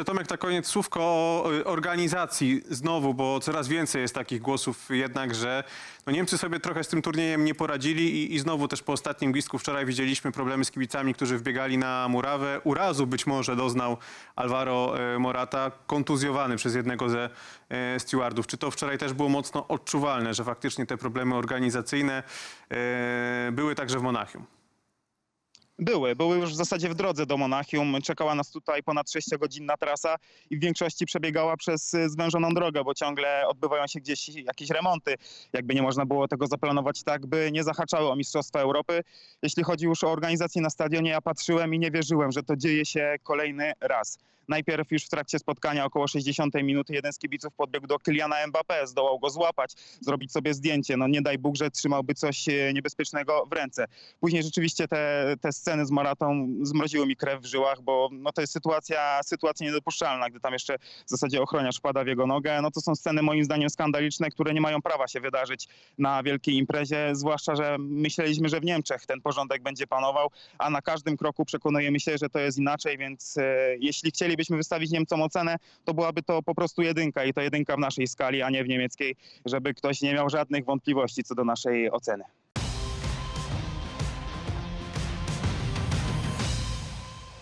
jeszcze Tomek na koniec słówko o y, organizacji znowu, bo coraz więcej jest takich głosów jednak, że no Niemcy sobie trochę z tym turniejem nie poradzili i, i znowu też po ostatnim gwizdku wczoraj widzieliśmy problemy z kibicami, którzy wbiegali na murawę. Urazu być może doznał Alvaro y, Morata, kontuzjowany przez jednego ze y, stewardów. Czy to wczoraj też było mocno odczuwalne, że faktycznie te problemy organizacyjne były także w Monachium? Były, były już w zasadzie w drodze do Monachium. Czekała nas tutaj ponad 6-godzinna trasa i w większości przebiegała przez y, zwężoną drogę, bo ciągle odbywają się gdzieś jakieś remonty. Jakby nie można było tego zaplanować tak, by nie zahaczały o Mistrzostwa Europy. Jeśli chodzi już o organizację na stadionie, ja patrzyłem i nie wierzyłem, że to dzieje się kolejny raz. Najpierw już w trakcie spotkania około 60 minuty jeden z kibiców podbiegł do Kyliana Mbappé, zdołał go złapać, zrobić sobie zdjęcie. No nie daj Bóg, że trzymałby coś e, niebezpiecznego w ręce. Później rzeczywiście te, te sceny z Maratą zmroziły mi krew w żyłach, bo no to jest sytuacja, sytuacja niedopuszczalna, gdy tam jeszcze w zasadzie ochroniarz wpada w jego nogę. No to są sceny moim zdaniem skandaliczne, które nie mają prawa się wydarzyć na wielkiej imprezie, zwłaszcza, że myśleliśmy, że w Niemczech ten porządek będzie panował, a na każdym kroku przekonujemy się, że to jest inaczej, więc e, jeśli chcielibyśmy wystawić Niemcom ocenę, to byłaby to po prostu jedynka i to jedynka w naszej skali, a nie w niemieckiej, żeby ktoś nie miał żadnych wątpliwości co do naszej oceny.